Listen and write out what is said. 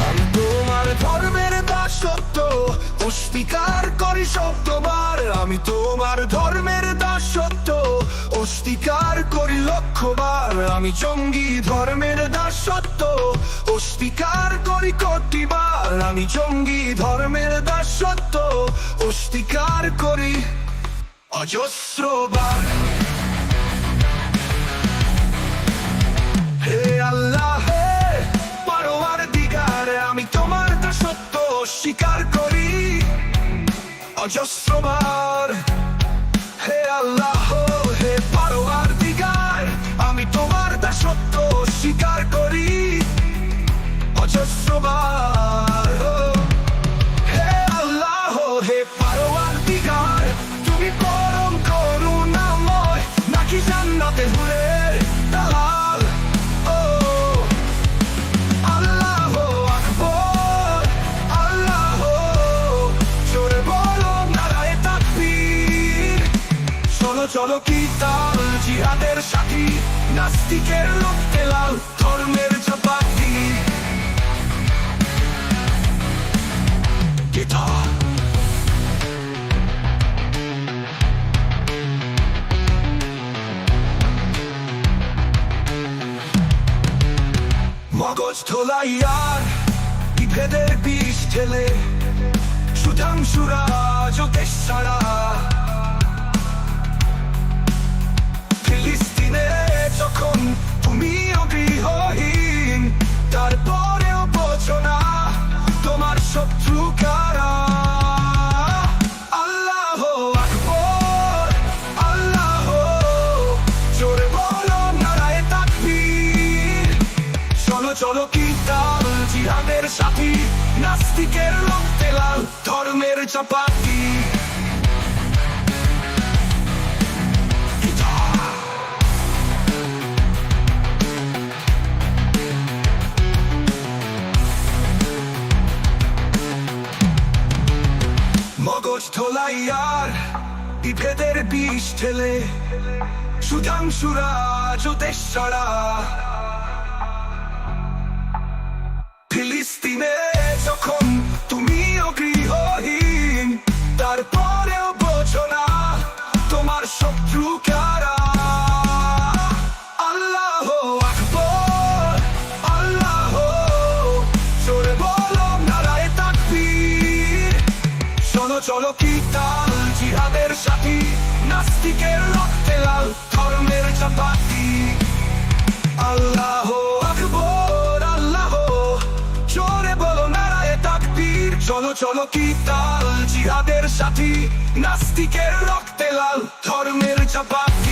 আমি তোমার ধর্মের অস্বীকার করি শব্দবার আমি তোমার ধর্মের লক্ষবার আমি জঙ্গি ধর্মের দাসত্ব, অস্বীকার করি কটিবার। আমি জঙ্গি ধর্মের দাসত্ব, অস্বীকার করি অজস্রবার। হে আল্লাহ, হে পারোয়ার দিগার আমি তোমার দাসত্ব অস্বীকার করি অজস্রবার। চলো কি তাল জিহাদের সাথী? নাস্তিকের লোককে লাল, ধর্মের চাপাতি মগজ ধোলাইয়ার বিভেদের বিষ ঠেলে সুধাংশুরা চলো কি তাল জিহাদের সাথী, নাস্তিকের রক্তে লাল ধর্মের চাপাতি। মগজ ধোলাইয়ার বিভেদের বিষ ঠেলে সুধাংশুরা জ্যোতিষ চলো জিহাদের সাথী নাস্তিকের রক্তে লাল ধর্মের চাপাতি আল্লাহ আকবর আল্লাহ জোরে বলো নারায় তাকবীর চলো চলো কি তাল জিহাদের সাথী? নাস্তিকের রক্তে লাল, ধর্মের চাপাতি।